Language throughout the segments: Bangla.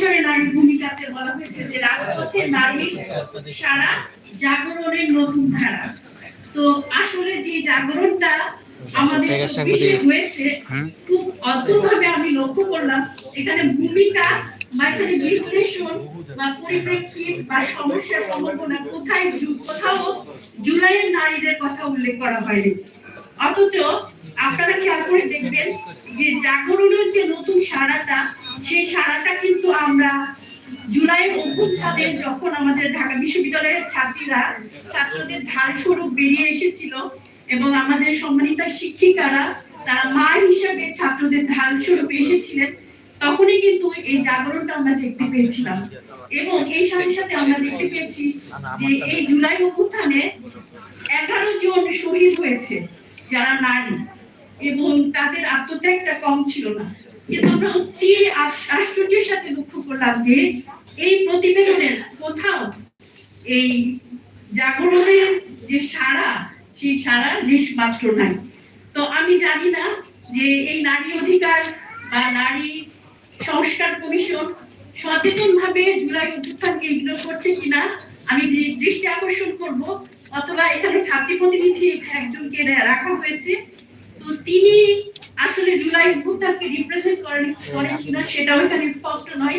পরিসরে নারী ভূমিকাতে বলা হয়েছে যে রাজপথের নারী সারা জাগরণের নতুন ধারা। তো আসলে যে জাগরণটা আমাদের হয়েছে খুব অদ্ভুতভাবে আমি লক্ষ্য করলাম এখানে ভূমিকা বা এখানে বিশ্লেষণ বা পরিপ্রেক্ষিত বা সমস্যার সম্ভাবনা কোথায় কোথাও জুলাইয়ের নারীদের কথা উল্লেখ করা হয়নি। অথচ আপনারা খেয়াল করে দেখবেন যে জাগরণের যে নতুন সারাটা সেই সারাটা কিন্তু আমরা জুলাই অভ্যুত্থানে যখন আমাদের ঢাকা বিশ্ববিদ্যালয়ের ছাত্রীরা, ছাত্রদের ঢাল স্বরূপ বেরিয়ে এসেছিল এবং আমাদের সম্মানিত শিক্ষিকারা, তারা মা হিসেবে ছাত্রদের ঢাল স্বরূপ এসেছিলেন, তখনই কিন্তু এই জাগরণটা আমরা দেখতে পেয়েছিলাম। এবং এই সাথে সাথে আমরা দেখতে পেয়েছি যে এই জুলাই অভ্যুত্থানে এগারো জন শহীদ হয়েছে, যারা নারী এবং তাদের আত্মত্যাগটা কম ছিল না। কিন্তু আমরা অতি আশ্চর্যের সাথে লক্ষ্য করলাম যে এই প্রতিবেদনের কোথাও এই জাগরণের যে সারা সেই সারা মাত্র নাই। তো আমি জানি না যে এই নারী অধিকার বা নারী সংস্কার কমিশন সচেতন ভাবে জুলাই অভ্যুত্থানকে ইগনোর করছে কিনা, আমি দৃষ্টি আকর্ষণ করব, অথবা এখানে ছাত্রী প্রতিনিধি একজনকে রাখা হয়েছে। তো তিনি আসলে জুলাই অভ্যুত্থানকে রিপ্রেজেন্ট করেন করেন কিনা সেটাও এখানে স্পষ্ট নয়।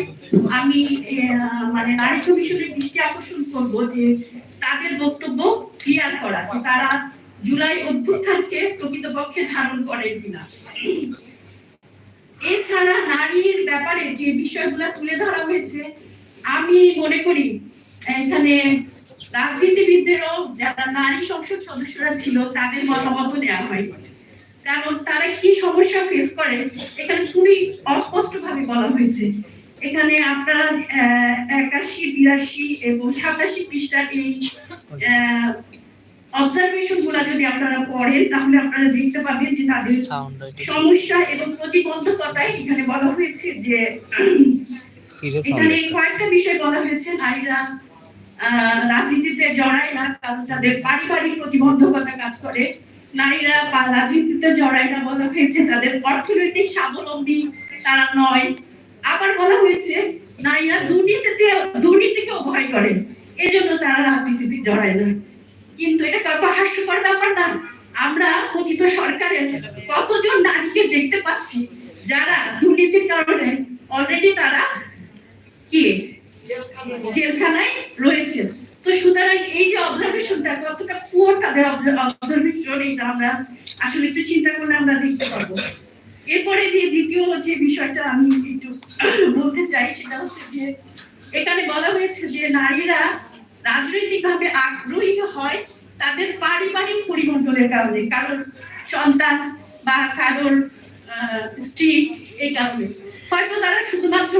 আমি মানে নারী কমিশনের দৃষ্টি আকর্ষণ করব যে তাদের বক্তব্য ক্লিয়ার করা যে তারা জুলাই অভ্যুত্থানকে প্রকৃতপক্ষে ধারণ করেন কিনা। এছাড়া নারীর ব্যাপারে যে বিষয়গুলো তুলে ধরা হয়েছে, আমি মনে করি, এখানে রাজনীতিবিদদেরও যারা নারী সংসদ সদস্যরা ছিল, তাদের মতামত নেওয়া হয়। কারণ তারা কি সমস্যা ফেস করে এখানে খুবই অস্পষ্ট ভাবে বলা হয়েছে। এখানে আপনারা একাশি বিরাশি এবং সাতাশি পৃষ্ঠার এই অবজারভেশনগুলা যদি আপনারা পড়েন তাহলে আপনারা দেখতে পাবেন যে তাদের সমস্যা এবং প্রতিবন্ধকতায় এখানে বলা হয়েছে যে এখানে কয়েকটা বিষয় বলা হয়েছে। নারীরা আহ, রাজনীতিতে জড়ায় না কারণ তাদের পারিবারিক প্রতিবন্ধকতা কাজ করে। নারীরা রাজনীতিতে বলা হয়েছে, তাদের অর্থনৈতিক স্বাবলম্বী তারা নয়। আবার বলা হয়েছে, নারীরা দুর্নীতিতে ভয় করে এজন্য তারা রাজনীতিতে জড়ায় না। কিন্তু এটা কত হাস্যকর ব্যাপার না। আমরা কথিত সরকারের কতজন নারীকে দেখতে পাচ্ছি যারা দুর্নীতির কারণে অলরেডি তারা কি? জেলখানায় রয়েছে। তো সুতরাং এই যে অবজারভেশনটা কতটা পুয়ার তাদের অবজারভেশন এটা আমরা আসলে একটু চিন্তা করলে আমরা দেখতে পাবো। এরপরে যে দ্বিতীয় যে বিষয়টা আমি একটু বলতে চাই, সেটা হচ্ছে যে এখানে বলা হয়েছে যে নারীরা রাজনৈতিকভাবে আগ্রহী হয় তাদের পারিবারিক পরিমণ্ডলের কারণে কারোর সন্তান বা কারোর স্ত্রী এই কারণে। হয়তো তারা শুধুমাত্র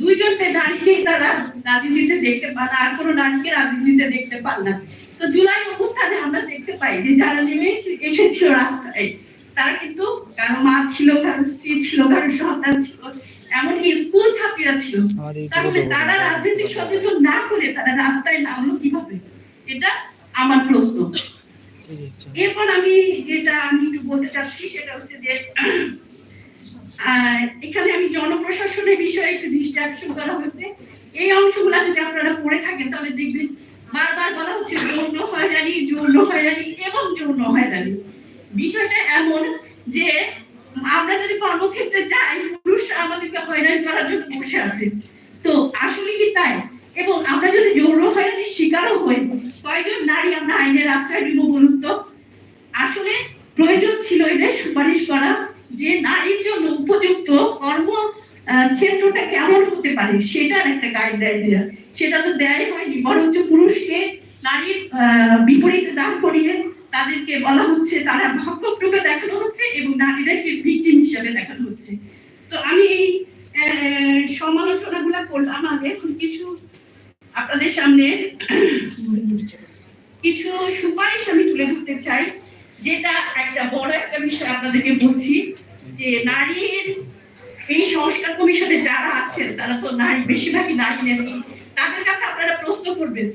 দুইজনকে নারীকেই তারা রাজনীতিতে দেখতে পান আর কোনো নারীকে রাজনীতিতে দেখতে পান না। তো জুলাই অভ্যুত্থানে আমরা দেখতে পাই যে যারা নেমে এসেছিল রাস্তায় তারা কিন্তু কারও মা ছিল কারও স্ত্রী ছিল কারও সন্তান ছিল এমনকি স্কুল ছাত্রীরা ছিল। তাহলে তারা রাজনৈতিক সচেতন না হলে তারা রাস্তায় নামলো কীভাবে? এটা আমার প্রশ্ন। এরপর আমি যেটা আমি একটু বলতে চাচ্ছি সেটা হচ্ছে যে আহ, এখানে আমি জনপ্রশাসনের বিষয়ে একটু দৃষ্টি আকর্ষণ করা হয়েছে এই অংশগুলা যদি আপনারা পড়ে থাকেন তাহলে দেখবেন বারবার বলা হচ্ছে যৌন হয়রানি যৌন হয়রানি এবং যৌন হয়রানি। বিষয়টা এমন যে আমরা যদি কর্মক্ষেত্রে যাই পুরুষ আমাদেরকে হয়রানি করার জন্য বসে আছে তো আসলে কি তাই এবং আমরা যদি যৌন হয়রানির শিকারও হই কয়জন নারী আমরা আইনের আশ্রয় দিব বলুন তো আসলে প্রয়োজন ছিল এদের সুপারিশ করা যে নারীর জন্য উপযুক্ত কর্ম আহ, ক্ষেত্রটা কেমন হতে পারে সেটার একটা গাইডলাইন সেটা তো দেয়াই হয়নি, বরঞ্চ পুরুষকে নারীর বিপরীতে দান করিয়ে তাদেরকে বলা হচ্ছে, তারা ভক্ষক রূপে দেখানো হচ্ছে এবং নারীদেরকে ভিকটিম হিসেবে দেখানো হচ্ছে। তো আমি এই সমালোচনাগুলো করলাম এখন কিছু আপনাদের সামনে কিছু সুপারিশ আমি তুলে ধরতে চাই, যেটা একটা বড় একটা বিষয় আপনাদেরকে বলছি, যে নারীর এই সংস্কার কমিশনে যারা আছেন, তারা তো নারী, বেশিরভাগই নারী নেত্রী। তাদের কাছে আপনারা প্রশ্ন করবেন,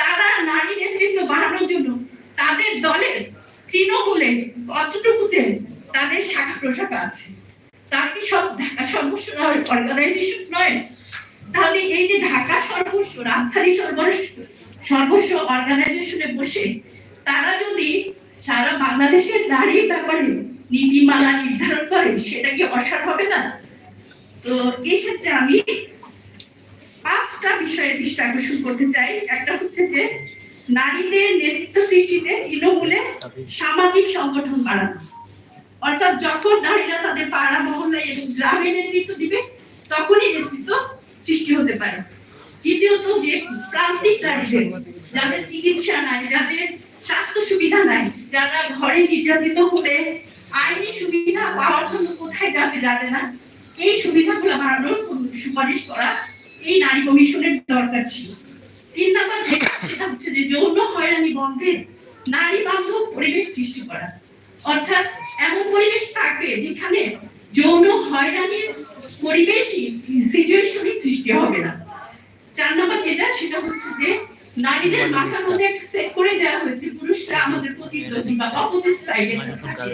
তারা নারী নেতৃত্ব বাড়ানোর জন্য তাদের দলের তৃণমূলে কতটুকুতে তাদের শাখা প্রশাখা আছে? তার কি সব ঢাকা সমস্যা অর্গানাইজেশন নয়? তাহলে এই যে ঢাকা সর্বস্ব, রাজধানী সর্বস্ব সর্বস্ব অর্গানাইজেশনে বসে তারা যদি সারা বাংলাদেশের নারীর ব্যাপারে নীতিমালা নির্ধারণ করে, সেটা কি অসার হবে না? তো এই ক্ষেত্রে আমি পাঁচটা বিষয়ে দৃষ্টি আকর্ষণ করতে চাই। একটা হচ্ছে যে, নারীদের নেতৃত্ব সৃষ্টিতে তৃণমূলে সামাজিক সংগঠন বাড়ানো অর্থাৎ যখন নারীরা তাদের পাড়া মহল্লায় এবং গ্রামে নেতৃত্ব দিবে, তখনই নেতৃত্ব সৃষ্টি হতে পারে। দ্বিতীয়ত যে প্রান্তিক নারীদের, যাদের চিকিৎসা নাই, যাদের স্বাস্থ্য সুবিধা নাই, যারা ঘরে নির্যাতিত হলে আইনি সুবিধা পাওয়ার জন্য কোথায় যাবে জানে না। এই সুবিধাগুলো বাড়ানোর সুপারিশ করা এই নারী কমিশনের দরকার ছিল। তিন নম্বর সেটা হচ্ছে যে যৌন হয়রানি বন্ধে নারী বান্ধব পরিবেশ সৃষ্টি করা। অর্থাৎ এমন পরিবেশ থাকবে যেখানে যৌন হয়রানির পরিবেশই সিচুয়েশনই সৃষ্টি হবে না। চার নম্বর যেটা সেটা হচ্ছে যে নারীদের মাথার মধ্যে একটা সেট করে দেওয়া হয়েছে। পুরুষরা আমাদের প্রতিদ্বন্দ্বী বা অপোজিট সাইডে থাকে।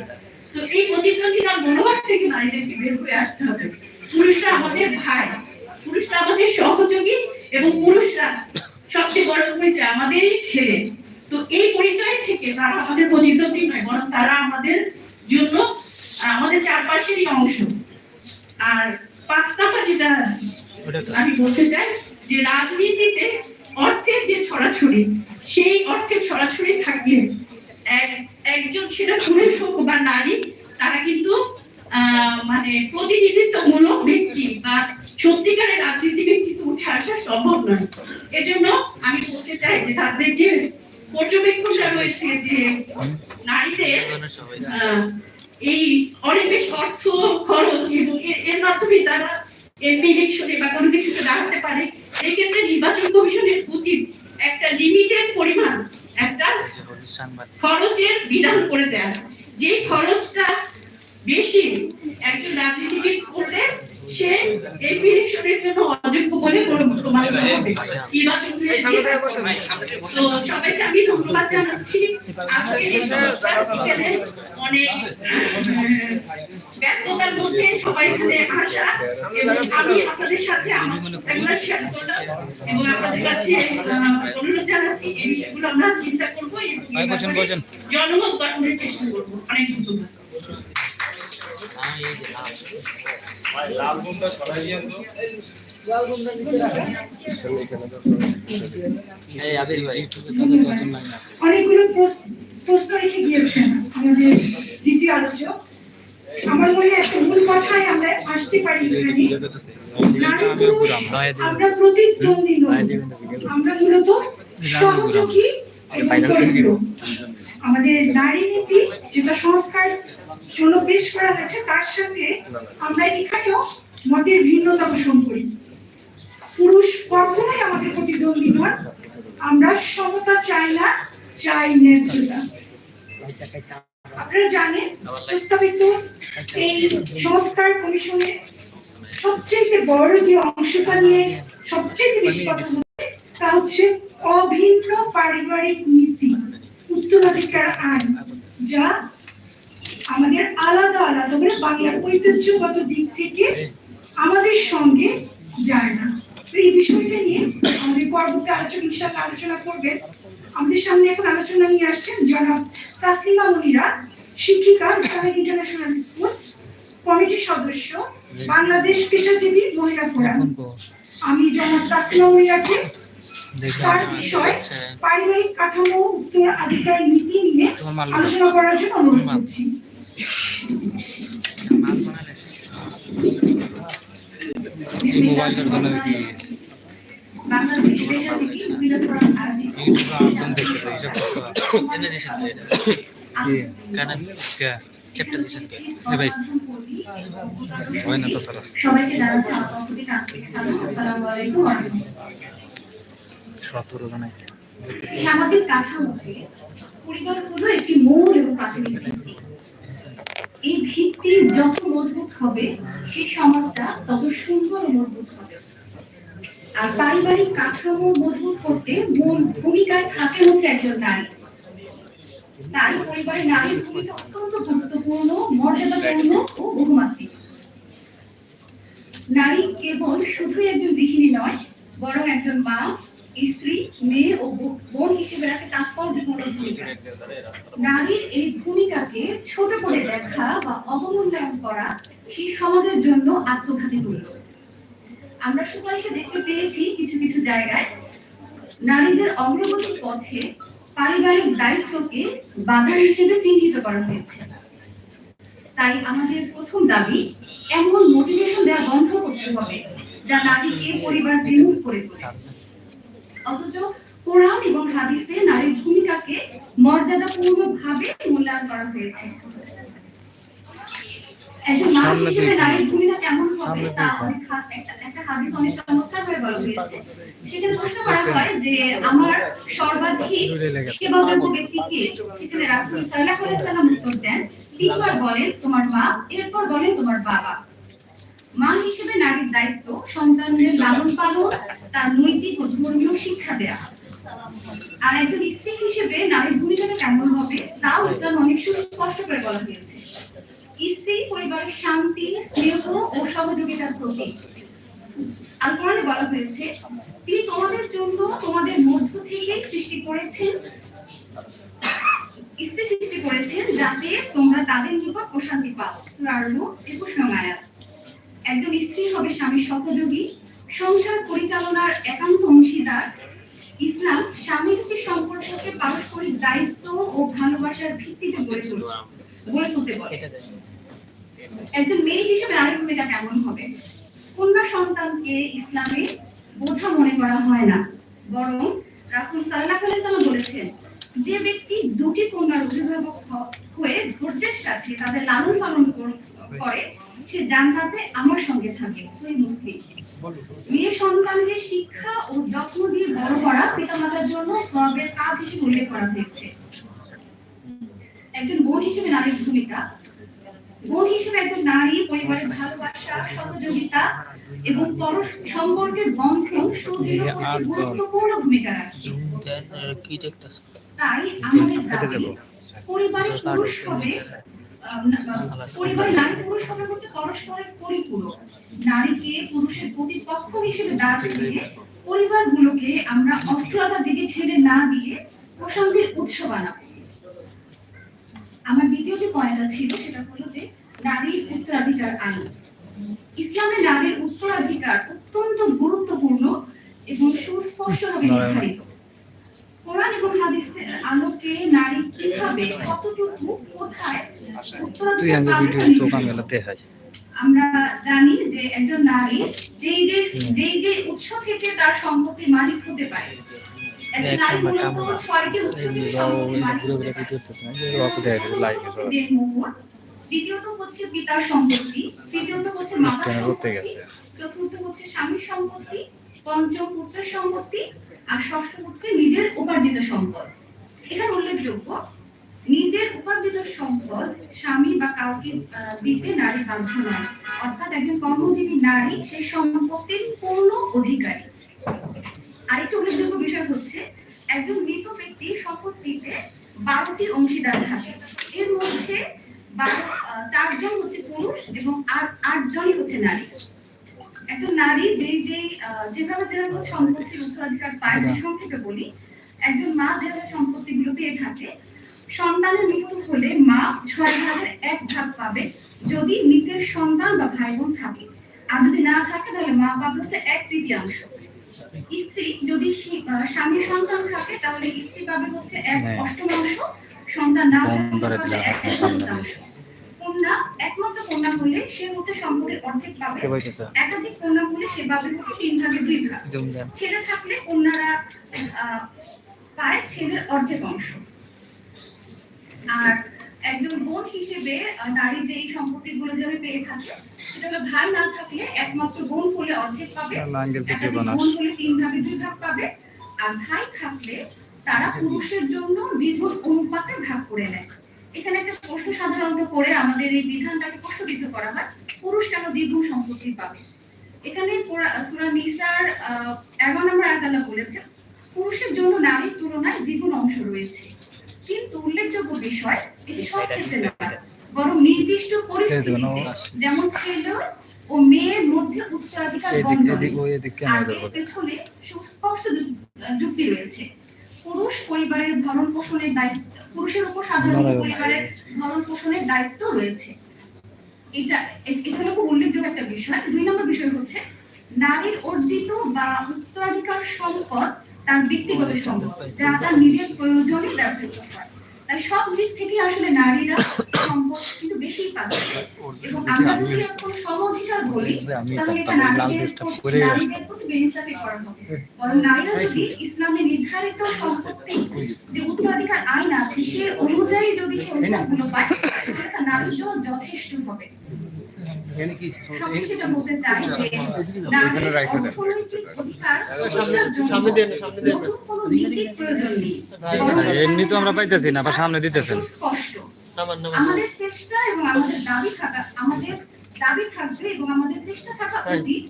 তো এই প্রতিদ্বন্দ্বিতার মনোভাব থেকে নারীদেরকে বের হয়ে আসতে হবে। পুরুষরা আমাদের ভাই পুরুষরা আমাদের সহযোগী এবং পুরুষরা সবচেয়ে বড় পরিচয় আমাদেরই ছেলে। তো এই পরিচয় থেকে তারা আমাদের প্রতিদ্বন্দ্বী নয় বরং তারা আমাদের জন্য আমাদের চারপাশেরই অংশ। আর পাঁচ নাম্বার যেটা আমি বলতে চাই যে রাজনীতিতে অর্থের যে ছড়াছড়ি সেই অর্থের ছড়াছড়ি থাকলে একজন সেটা পুরুষ হোক বা নারী, তারা কিন্তু মানে প্রতিনিধিত্বমূলক ব্যক্তি বা সত্যিকারের উঠে আসা সম্ভব নয়। এজন্য আমি বলতে চাই যে তাদের যে রয়েছে যে নারীদের এই অনেক বেশ অর্থ খরচ এবং এর মাধ্যমে তারা এমপি ইলেকশনে বা কোনো কিছুতে দাঁড়াতে পারে এই ক্ষেত্রে নির্বাচন কমিশনের উচিত একটা লিমিটেড পরিমাণ একটা খরচের বিধান করে দেন। যে খরচটা বেশি একজন রাজনীতিবিদ করলে সে ইলেকশনের জন্য অযোগ্য বলে হবে নির্বাচন তো সবাইকে আমি ধন্যবাদ জানাচ্ছি। আজকে অনেক ব্যস্ততার মধ্যে সবাই এখানে আসা এবং আমি আপনাদের সাথে আমার কথাগুলো শেয়ার করলাম এবং আপনাদের কাছে অনুরোধ জানাচ্ছি এই বিষয়গুলো আমরা চিন্তা করব এবং এই ভাই, বসেন, ব্যাপারে বসেন। জনমত গঠনের চেষ্টা করব। অনেক ধন্যবাদ। অনেকগুলো প্রশ্ন রেখে গিয়েছেন আমাদের দ্বিতীয় আলোচক। আমার মনে একটা মূল কথায় আমরা আসতে পারি আমরা প্রতিদ্বন্দ্বী আমরা মূলত সহযোগী আমাদের নারী নীতি যেটা সংস্কার জন্য পেশ করা হয়েছে। তার সাথে আমরা এখানেও মতের ভিন্নতা পোষণ করি। পুরুষ কখনোই আমাদের প্রতিদ্বন্দ্বী নন আমরা সমতা চাই না, চাই ন্যায্যতা। আপনারা জানেন, প্রস্তাবিত এই সংস্কার কমিশনে সবচেয়ে বড় যে অংশটা নিয়ে সবচেয়ে বেশি কথা হচ্ছে তা হচ্ছে অভিন্ন পারিবারিক নীতি, উত্তরাধিকার আইন, যা আমাদের আলাদা আলাদা করে বাংলার ঐতিহ্যগত দিক থেকে আমাদের সঙ্গে যায় না। তো এই বিষয়টা নিয়ে আমাদের পরবর্তী আলোচনা ইনশাল্লাহ আলোচনা করবেন। আমাদের সামনে এখন আলোচনা নিয়ে আসছেন জনাব তাসলিমা মনিরা শিক্ষিকা ইসলামিক ইন্টারন্যাশনাল স্কুল কমিটির সদস্য বাংলাদেশ পেশাজীবী মহিলা ফোরাম। আমি জনাব তাসলিমা মনিরাকে তার বিষয় পারিবারিক কাঠামো উত্তরাধিকার নীতি নিয়ে আলোচনা করার জন্য অনুরোধ করছি। এই মোবাইলটার জন্য কি। সতেরো জন আছে। সামাজিক কাঠামোতে পরিবার হলো একটি মূল এবং প্রাথমিক এই ভিত্তি যত মজবুত হবে, সেই সমাজটা তত সুন্দর মজবুত হবে। আর পারিবারিক কাঠামো মজবুত করতে মূল ভূমিকায় থাকে হচ্ছে একজন নারী। তাই পরিবারের নারীর ভূমিকা অত্যন্ত গুরুত্বপূর্ণ, মর্যাদাপূর্ণ ও বহুমাত্রিক। নারী কেবল শুধুই একজন গৃহিণী নয়, বরং একজন মা স্ত্রী, মেয়ে ও বোন হিসেবে রাখে তাৎপর্যপূর্ণ ভূমিকা। নারীর এই ভূমিকাকে ছোট করে দেখা বা অবমূল্যায়ন করা সেই সমাজের জন্য আত্মঘাতী আমরা সুপারিশে দেখতে পেয়েছি কিছু কিছু জায়গায় নারীদের অগ্রগতির পথে পারিবারিক দায়িত্বকে বাধা হিসেবে চিহ্নিত করা হয়েছে। তাই আমাদের প্রথম দাবি, এমন মোটিভেশন দেওয়া বন্ধ করতে হবে যা নারীকে পরিবার বিমুখ করে তোলে। অথচ কোরআন এবং হাদিসে নারীর ভূমিকাকে মর্যাদাপূর্ণভাবে মূল্যায়ন করা হয়েছে। একজন মা হিসেবে নারীর ভূমিকা কেমন হবে তা অনেক একটা- একটা হাদিস অনেক চমৎকার ভাবে বলা হয়েছে। সেখানে প্রশ্ন করা হয় যে আমার সর্বাধিক সেবাযোগ্য ব্যক্তি সেখানে রাসূল সাল্লাল্লাহু সাল্লাম উত্তর দেন তিনবার বলেন তোমার মা এরপর বলেন তোমার বাবা। মা হিসেবে নারীর দায়িত্ব সন্তানের লালন পালন তার নৈতিক ও ধর্মীয় শিক্ষা দেয়া আর একজন স্ত্রী হিসেবে নারীর ভূমিকাটা কেমন হবে, তাও ইসলাম অনেক সুস্পষ্ট করে বলা হয়েছে। স্ত্রী, পরিবারের শান্তি, স্নেহ ও সহযোগিতার প্রতীক। আর কোরআনে বলা হয়েছে, তিনি তোমাদের জন্য তোমাদের মধ্য থেকেই সৃষ্টি করেছেন, স্ত্রী সৃষ্টি করেছেন যাতে তোমরা তাদের নিকট প্রশান্তি পাও। 21 নং একজন স্ত্রী হবে স্বামীর সহযোগী সংসার পরিচালনার একান্ত অংশীদার। ইসলাম স্বামী স্ত্রী সম্পর্ককে পারস্পরিক দায়িত্ব ও ভালোবাসার ভিত্তিতে গড়ে তুলতে গড়ে তুলতে বলে। একজন মেয়ে হিসেবে নারীর ভূমিকা কেমন হবে? কন্যা সন্তানকে ইসলামে বোঝা মনে করা হয় না। বরং রাসূল সাল্লাল্লাহু আলাইহি ওয়াসাল্লাম বলেছেন যে ব্যক্তি দুটি কন্যার অভিভাবক হয়ে ধৈর্যের সাথে তাদের লালন পালন কর- করে সে জান্নাতে আমার সঙ্গে থাকে। সই মুসলিম। মেয়ে সন্তানকে শিক্ষা ও যত্ন দিয়ে বড় করা পিতামাতার জন্য সবের কাজ হিসেবে উল্লেখ করা হয়েছে। একজন বোন হিসেবে নারীর ভূমিকা। বোন হিসেবে একজন নারী পরিবারের ভালোবাসা সহযোগিতা এবং পর সম্পর্কের বন্ধন সুদৃঢ় করতে গুরুত্বপূর্ণ ভূমিকা রাখে। দেখতেছ? তাই আমাদের দাবি পরিবারের পুরুষ হবে পরিবারের নারী পুরুষ হবে হচ্ছে পরস্পরের পরিপূরক। নারীকে পুরুষের প্রতিপক্ষ হিসেবে দাঁড় দিয়ে পরিবারগুলোকে আমরা অস্থিরতার দিকে ঠেলে না দিয়ে প্রশান্তির উৎস বানাবো। আমার দ্বিতীয় যে পয়েন্টটা ছিল সেটা হলো যে নারীর উত্তরাধিকার আইন। ইসলামে নারীর উত্তরাধিকার অত্যন্ত গুরুত্বপূর্ণ এবং সুস্পষ্টভাবে। নির্ধারিত। কোরআন এবং হাদিসের আলোকে নারী কীভাবে কতটুকু কোথায় তুই আগে ভিডিও তো নির্ধারিত। কামেলা দেখাই আমরা জানি যে একজন নারী যেই যে যেই যে উৎস থেকে তার সম্পত্তির মালিক হতে পারে। দ্বিতীয়ত হচ্ছে পিতার সম্পত্তি তৃতীয়ত হচ্ছে মাতার স্ট্যান্ড সম্পত্তি চতুর্থ হচ্ছে স্বামীর সম্পত্তি পঞ্চম পুত্রের সম্পত্তি আর ষষ্ঠ হচ্ছে নিজের উপার্জিত সম্পদ। এখানে উল্লেখযোগ্য নিজের উপার্জিত সম্পদ স্বামী বা কাউকে দিতে নারী বাধ্য নয়। অর্থাৎ একজন কর্মজীবী নারী সেই সম্পত্তির পূর্ণ অধিকারী। আরেকটা উল্লেখযোগ্য বিষয় হচ্ছে একজন মৃত ব্যক্তির সম্পত্তিতে বারোটি অংশীদার থাকে। এর মধ্যে চারজন হচ্ছে পুরুষ এবং আর আটজনই হচ্ছে নারী। একজন নারী যেই যেই আহ, যেভাবে যেভাবে সম্পত্তির উত্তরাধিকার পায় আমি সংক্ষেপে বলি একজন মা যেভাবে সম্পত্তিগুলো পেয়ে থাকে সন্তানের মৃত্যু হলে মা ছয় ভাগের এক ভাগ পাবে যদি মৃতের সন্তান বা ভাই বোন থাকে। আর যদি না থাকে তাহলে মা পাবে হচ্ছে এক তৃতীয়াংশ। স্ত্রী যদি স্বামীর সন্তান থাকে তাহলে স্ত্রী পাবে হচ্ছে এক হ্যাঁ। অষ্টমাংশ সন্তান না থাকলে দিলাম, এক কন্যা। একমাত্র কন্যা হলে সে হচ্ছে সম্পত্তির অর্ধেক পাবে। একাধিক কন্যা হলে সে পাবে হচ্ছে তিন ভাগে। দুই ভাগ। ছেলে থাকলে কন্যারা আহ, পায় ছেলের অর্ধেক অংশ। আর একজন বোন হিসেবে নারী যে এই সম্পত্তিগুলো যেভাবে পেয়ে থাকে সেটা ভাই না থাকলে একমাত্র বোন হলে অর্ধেক পাবে বোন হলে তিন ভাগে দুই ভাগ পাবে আর ভাই থাকলে তারা পুরুষের জন্য দ্বিগুণ অনুপাতে ভাগ করে নেয়। এখানে একটা প্রশ্ন সাধারণত করে আমাদের এই বিধানটাকে প্রশ্নবিদ্ধ করা হয় পুরুষ কেন দ্বিগুণ সম্পত্তি পাবে? এখানে সুরা নিসার এগারো নম্বর আয়াত বলেছেন পুরুষের জন্য নারীর তুলনায় দ্বিগুণ অংশ রয়েছে। কিন্তু উল্লেখযোগ্য বিষয় এটি সব ক্ষেত্রে নয় বরং নির্দিষ্ট পরিস্থিতিতে যেমন ছেলে ও মেয়ের মধ্যে উত্তরাধিকার পেছনে সুস্পষ্ট যুক্তি রয়েছে। পুরুষ পরিবারের ভরণ পোষণের দায়িত্ব পুরুষের উপর সাধারণত নারায়ণ। পরিবারের ভরণ পোষণের দায়িত্ব রয়েছে। এটা এ- এটা খুব উল্লেখযোগ্য একটা বিষয়। দুই নম্বর বিষয় হচ্ছে নারীর অর্জিত বা উত্তরাধিকার সম্পদ তার ব্যক্তিগত সম্পদ যা তার নিজের প্রয়োজনে ব্যবহৃত হয়। তাই সব দিক থেকে আসলে নারীরা সম্পদ কিন্তু বেশি পাচ্ছে এবং আমরা যদি এখন বলি, তাহলে এটা নারীদের বরং নারীরা যদি ইসলামে নির্ধারিত সম্পত্তি, যে উত্তরাধিকার আইন আছে, সে অনুযায়ী যদি সে পায়, তাহলে তার নারীর জন্য যথেষ্ট হবে। এমনি তো আমরা পাইতেছি না আবার সামনে দিতেছেন। আমাদের চেষ্টা এবং আমাদের দাবি থাকা আমাদের দাবি থাকবে এবং আমাদের চেষ্টা থাকা উচিত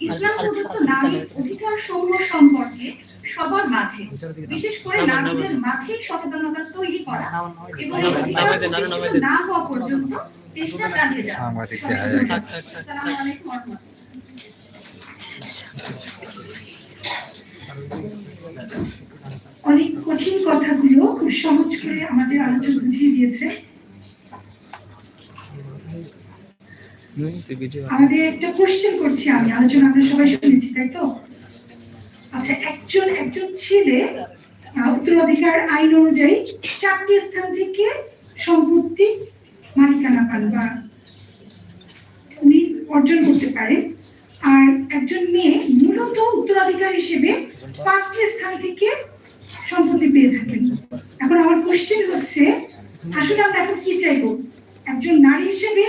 ইসলাম প্রদত্ত নারীর অধিকার সমূহ সম্পর্কে সবার মাঝে বিশেষ করে নারীদের মাঝে সচেতনতা তৈরি করা এবং এই অধিকার প্রতিষ্ঠিত না হওয়া পর্যন্ত সাংবাদিক সবাই দেখা যায়। আসসালামু আলাইকুম ওয়া রাহমাতুল্লাহ। অনেক কঠিন কথাগুলো খুব সহজ করে আমাদের আলোচনা বুঝিয়ে দিয়েছে আমাদের একটা কোশ্চেন করছি আমি আলোচনা আমরা সবাই শুনেছি তাই তো আচ্ছা একজন একজন ছেলে উত্তরাধিকার আইন অনুযায়ী চারটি স্থান থেকে সম্পত্তি মালিকানা পান বা উনি অর্জন করতে পারেন। আর একজন মেয়ে মূলত উত্তরাধিকার হিসেবে পাঁচটি স্থান থেকে সম্পত্তি পেয়ে থাকেন। এখন আমার কোশ্চেন হচ্ছে, আসলে আমরা এখন কি চাইব? একজন নারী হিসেবে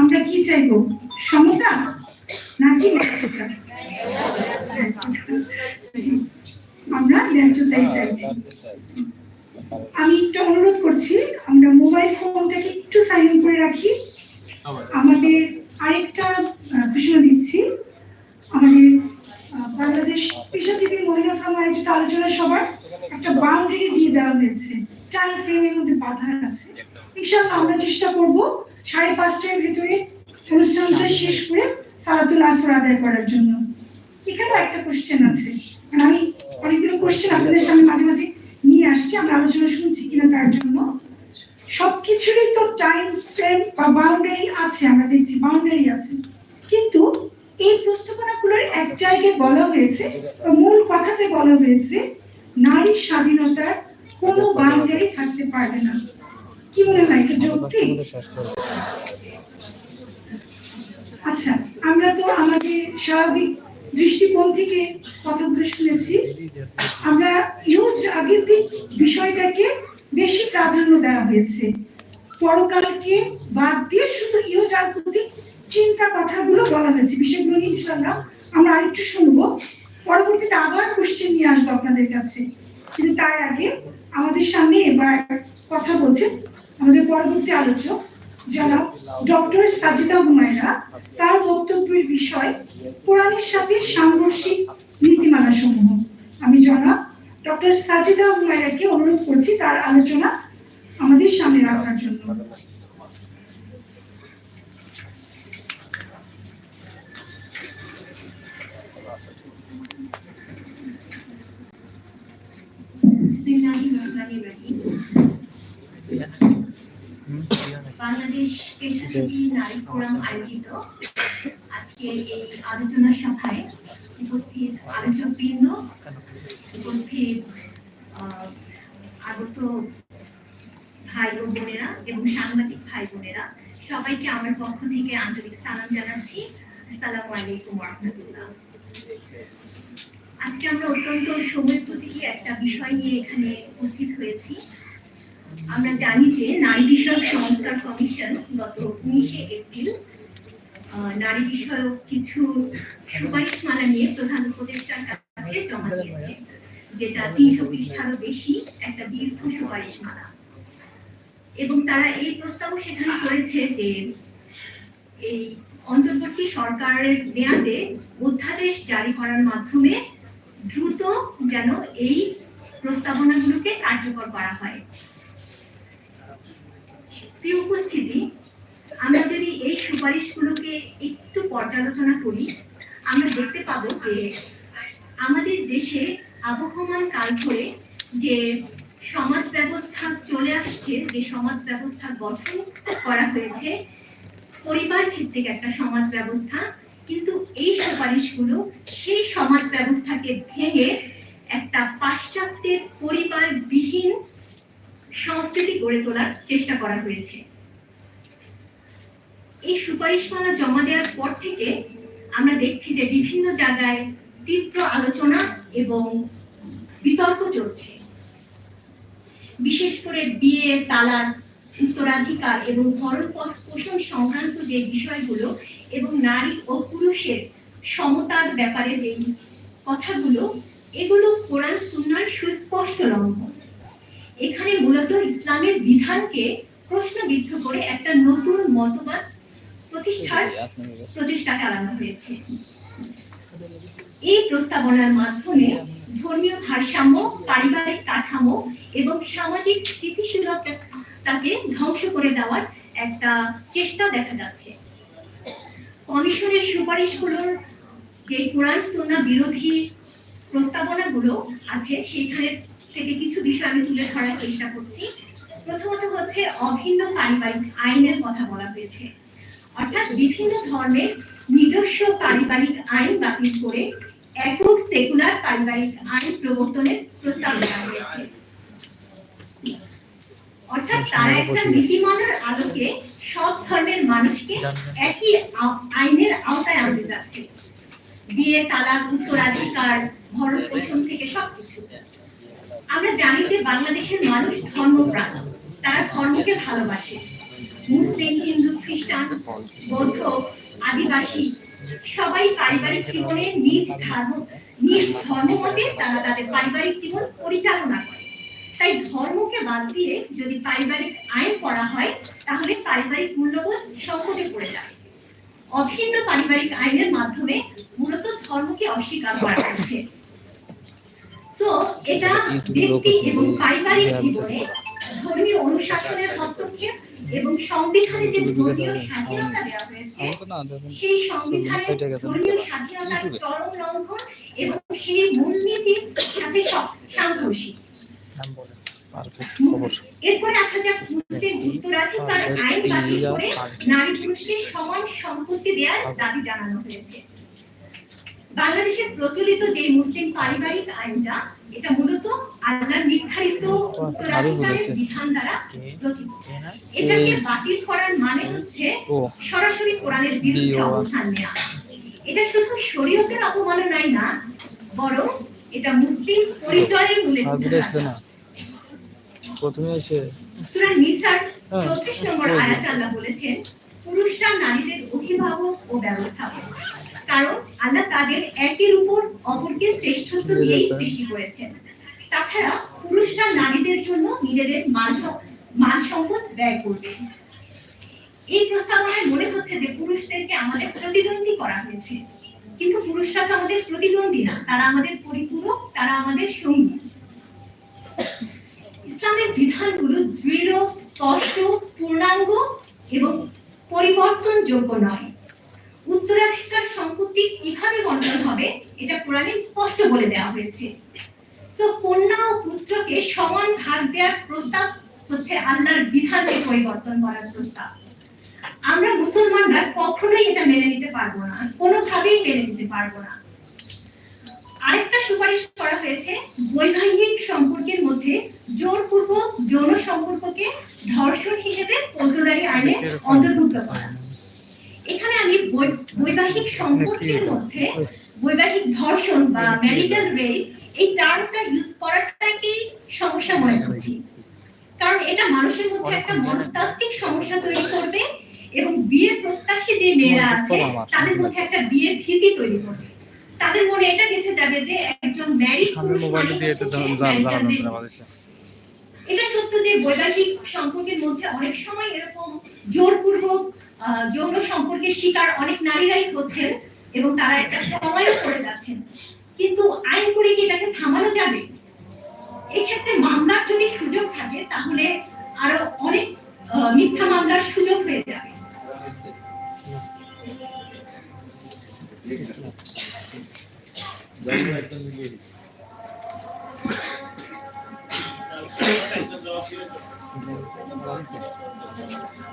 আমরা কি চাইব? সমতা নাকি আমরা ন্যায্যতাই চাইছি। আমি একটু অনুরোধ করছি আমরা মোবাইল ফোনটাকে একটু সাইলেন্ট করে রাখি। আমাদের আরেকটা ঘোষণা দিচ্ছি আমাদের বাংলাদেশ পেশাজীবী মহিলা ফোরাম আয়োজিত আলোচনা সবার একটা বাউন্ডারি দিয়ে দেওয়া হয়েছে। টাইম ফ্রেমের মধ্যে বাধা আছে। ইনশাআল্লাহ আমরা চেষ্টা করব সাড়ে পাঁচটার ভেতরে অনুষ্ঠানটা শেষ করে সালাতুল আসর আদায় করার জন্য। এখানে একটা কোশ্চেন আছে। কারণ আমি অনেকগুলো কোশ্চেন আপনাদের সামনে মাঝে মাঝে নিয়ে আসছি, আমরা আলোচনা শুনছি কিনা তার জন্য। সবকিছুরই তো টাইম ফ্রেম বা বাউন্ডারি আছে, আমরা দেখছি বাউন্ডারি আছে। কিন্তু এই পুস্তকনাগুলোর এক জায়গায় বলা হয়েছে মূল কথাতে বলা হয়েছে, নারী স্বাধীনতার কোনো বাউন্ডারি থাকতে পারবে না। কি মনে হয়, এটা যৌক্তিক আচ্ছা আমরা তো আমাদের স্বাভাবিক দৃষ্টিকোণ থেকে কথাগুলো শুনেছি। আমরা ইউজ আগের বিষয়টাকে বেশি প্রাধান্য দেওয়া হয়েছে। পরকালকে বাদ দিয়ে শুধু ইউজ আগতিক চিন্তা কথাগুলো বলা হয়েছে। বিষয়গুলো নিয়ে ইনশাআল্লাহ আমরা আরেকটু শুনব। পরবর্তীতে আবার কোশ্চেন নিয়ে আসব আপনাদের কাছে। কিন্তু তার আগে আমাদের সামনে এবার কথা বলছেন আমাদের পরবর্তী আলোচক, জনাব ডক্টর সাজিদা হুমায়রা তার বক্তব্যের বিষয় কোরআনের সাথে সাংঘর্ষিক নীতিমালা সমূহ আমি জনাব ডক্টর সাজিদা হুমায়রাকে অনুরোধ করছি তার আলোচনা আমাদের সামনে রাখার জন্য। রহমানির রহিম। বাংলাদেশ পেশাজীবী নারী ফোরাম আয়োজিত। আজকের এই আলোচনা সভায় উপস্থিত আলোচক বৃন্দ উপস্থিত আগত ভাই ও বোনেরা এবং সাংবাদিক ভাই বোনেরা সবাইকে আমার পক্ষ থেকে আন্তরিক সালাম জানাচ্ছি। আসসালামু আলাইকুম রহমতুল্লাহ আজকে আমরা অত্যন্ত সময়োপযোগী একটা বিষয় নিয়ে এখানে উপস্থিত হয়েছি। আমরা জানি যে নারী বিষয়ক সংস্কার কমিশন গত উনিশে এপ্রিল নারী বিষয়ক কিছু নিয়ে প্রধান উপদেষ্টার কাছে জমা দিয়েছে, যেটা তিনশো পৃষ্ঠারও বেশি একটা দীর্ঘ এবং তারা এই প্রস্তাবও সেখানে করেছে যে এই অন্তর্বর্তী সরকারের মেয়াদে অধ্যাদেশ জারি করার মাধ্যমে দ্রুত যেন এই প্রস্তাবনাগুলোকে কার্যকর করা হয়। প্রিয় উপস্থিতি, আমরা যদি এই সুপারিশগুলোকে একটু পর্যালোচনা করি, আমরা দেখতে পাবো যে আমাদের দেশে আবহমান কাল ধরে যে সমাজ ব্যবস্থা চলে আসছে, যে সমাজ ব্যবস্থা গঠন করা হয়েছে, পরিবার ভিত্তিক একটা সমাজ ব্যবস্থা, কিন্তু এই সুপারিশগুলো সেই সমাজ ব্যবস্থাকে ভেঙে একটা পাশ্চাত্যের পরিবারবিহীন সংস্কৃতি গড়ে তোলার চেষ্টা করা হয়েছে। এই সুপারিশমালা জমা দেওয়ার পর থেকে আমরা দেখছি যে বিভিন্ন জায়গায় তীব্র আলোচনা এবং বিতর্ক চলছে। বিশেষ করে বিয়ে, তালাক, উত্তরাধিকার এবং ভরণ পোষণ সংক্রান্ত যে বিষয়গুলো এবং নারী ও পুরুষের সমতার ব্যাপারে যেই কথাগুলো, এগুলো কোরআন, সুন্নার সুস্পষ্ট লঙ্ঘন। এখানে মূলত ইসলামের বিধানকে প্রশ্নবিদ্ধ করে একটা নতুন মতবাদ প্রতিষ্ঠার প্রচেষ্টা চালানো হয়েছে। এই প্রস্তাবনার মাধ্যমে ধর্মীয় ভারসাম্য পারিবারিক কাঠামো এবং সামাজিক স্থিতিশীলতাকে ধ্বংস করে দেওয়ার একটা চেষ্টা দেখা যাচ্ছে। কমিশনের সুপারিশগুলোর যে কোরআন সুন্নাহ বিরোধী প্রস্তাবনাগুলো আছে সেখানে থেকে কিছু বিষয় আমি তুলে ধরার চেষ্টা করছি। প্রথমত হচ্ছে অভিন্ন পারিবারিক আইনের কথা বলা হয়েছে। অর্থাৎ বিভিন্ন ধর্মের নিজস্ব পারিবারিক আইন বাতিল করে একক সেকুলার পারিবারিক আইন প্রবর্তনের প্রস্তাব দেওয়া হয়েছে। অর্থাৎ তারা একটা নীতিমালার আলোকে সব ধর্মের মানুষকে একই আইনের আওতায় আনতে যাচ্ছে। বিয়ে তালাক উত্তরাধিকার ভরণ পোষণ থেকে সবকিছু। আমরা জানি যে বাংলাদেশের মানুষ ধর্মপ্রাণ। তারা ধর্মকে ভালোবাসে। মুসলিম, হিন্দু, খ্রিস্টান, বৌদ্ধ, আদিবাসী, সবাই পারিবারিক জীবনে নিজ ধর্ম নিজ ধর্ম মতে তারা তাদের পারিবারিক জীবন পরিচালনা করে। তাই ধর্মকে বাদ দিয়ে যদি পারিবারিক আইন করা হয়, তাহলে পারিবারিক মূল্যবোধ সংকটে পড়ে যায়। অভিন্ন পারিবারিক আইনের মাধ্যমে মূলত ধর্মকে অস্বীকার করা হচ্ছে। তো এটা ব্যক্তি এবং পারিবারিক জীবনে ধর্মীয় অনুশাসনের হস্তক্ষেপ এবং সংবিধানে যে ধর্মীয় স্বাধীনতা দেওয়া হয়েছে সেই সংবিধানে ধর্মীয় স্বাধীনতার চরম লঙ্ঘন এবং সেই মূলনীতির সাথে সাংঘর্ষিক। এরপরে আসা যাক মুসলিম উত্তরাধিকার আইন বাতিল করে নারী পুরুষকে সমান সম্পত্তি দেওয়ার দাবি জানানো হয়েছে। বাংলাদেশে প্রচলিত যে মুসলিম পারিবারিক আইনটা এটা মূলত আল্লাহর নির্ধারিত উত্তরাধিকারের বিধান দ্বারা রচিত এটাকে বাতিল করার মানে হচ্ছে সরাসরি কোরআনের বিরুদ্ধে অবস্থান নেওয়া এটা শুধু শরীয়তের অবমাননাই না বরং এটা মুসলিম পরিচয়ের মূলে প্রথমে এসে সূরা নিসার হ্যাঁ, 34 নম্বর আয়াতে আল্লাহ বলেছেন পুরুষরা নারীদের অভিভাবক ও ব্যবস্থাপক। কারণ আল্লাহ তাদের একের উপর অপরকে শ্রেষ্ঠত্ব দিয়েই সৃষ্টি করেছেন। তাছাড়া পুরুষরা নারীদের জন্য নিজেদের মান মান সম্পদ ব্যয় করবে। এই প্রস্তাবনায় মনে হচ্ছে যে পুরুষদেরকে আমাদের প্রতিদ্বন্দ্বী করা হয়েছে। কিন্তু পুরুষরা তো আমাদের প্রতিদ্বন্দ্বী না তারা আমাদের পরিপূরক তারা আমাদের সঙ্গী। ইসলামের বিধানগুলো দৃঢ় স্পষ্ট পূর্ণাঙ্গ এবং পরিবর্তনযোগ্য নয়। উত্তরাধিকার সম্পত্তি কীভাবে বন্টন হবে এটা কোরআনে স্পষ্ট বলে দেওয়া হয়েছে। তো কন্যা ও পুত্রকে সমান ভাগ দেওয়ার প্রস্তাব হচ্ছে আল্লাহর বিধানকে পরিবর্তন করার প্রস্তাব। আমরা মুসলমানরা কখনোই এটা মেনে নিতে পারব না কোনোভাবেই মেনে নিতে পারব না। আরেকটা সুপারিশ করা হয়েছে বৈবাহিক সম্পর্কের মধ্যে জোরপূর্বক যৌন সম্পর্ককে ধর্ষণ হিসেবে ফৌজদারি আইনে অন্তর্ভুক্ত করা। এখানে আমি বৈবাহিক সম্পর্কের মধ্যে বৈবাহিক ধর্ষণ বা ম্যারিটাল রেপ এই টার্মটা ইউজ করাটাকেই সমস্যা মনে করছি। কারণ এটা মানুষের মধ্যে একটা মনস্তাত্ত্বিক সমস্যা তৈরি করবে এবং বিয়ে প্রত্যাশী যে মেয়েরা আছে তাদের মধ্যে একটা বিয়ে ভীতি তৈরি করবে। তাদের মনে এটা গেঁথে যাবে যে একজন ম্যারিড পুরুষ। আমাদের এটা সত্য যে বৈবাহিক সম্পর্কের মধ্যে অনেক সময় এরকম জোরপূর্বক যৌন সম্পর্কের শিকার অনেক নারীরাই হচ্ছেন এবং তারা একটা সময় করে যাচ্ছেন। কিন্তু আইন করে কি এটাকে থামানো যাবে? এক্ষেত্রে মামলার যদি সুযোগ থাকে, তাহলে আরও অনেক মিথ্যা মামলার সুযোগ হয়ে যাবে।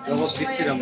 জবাব দিচ্ছিলাম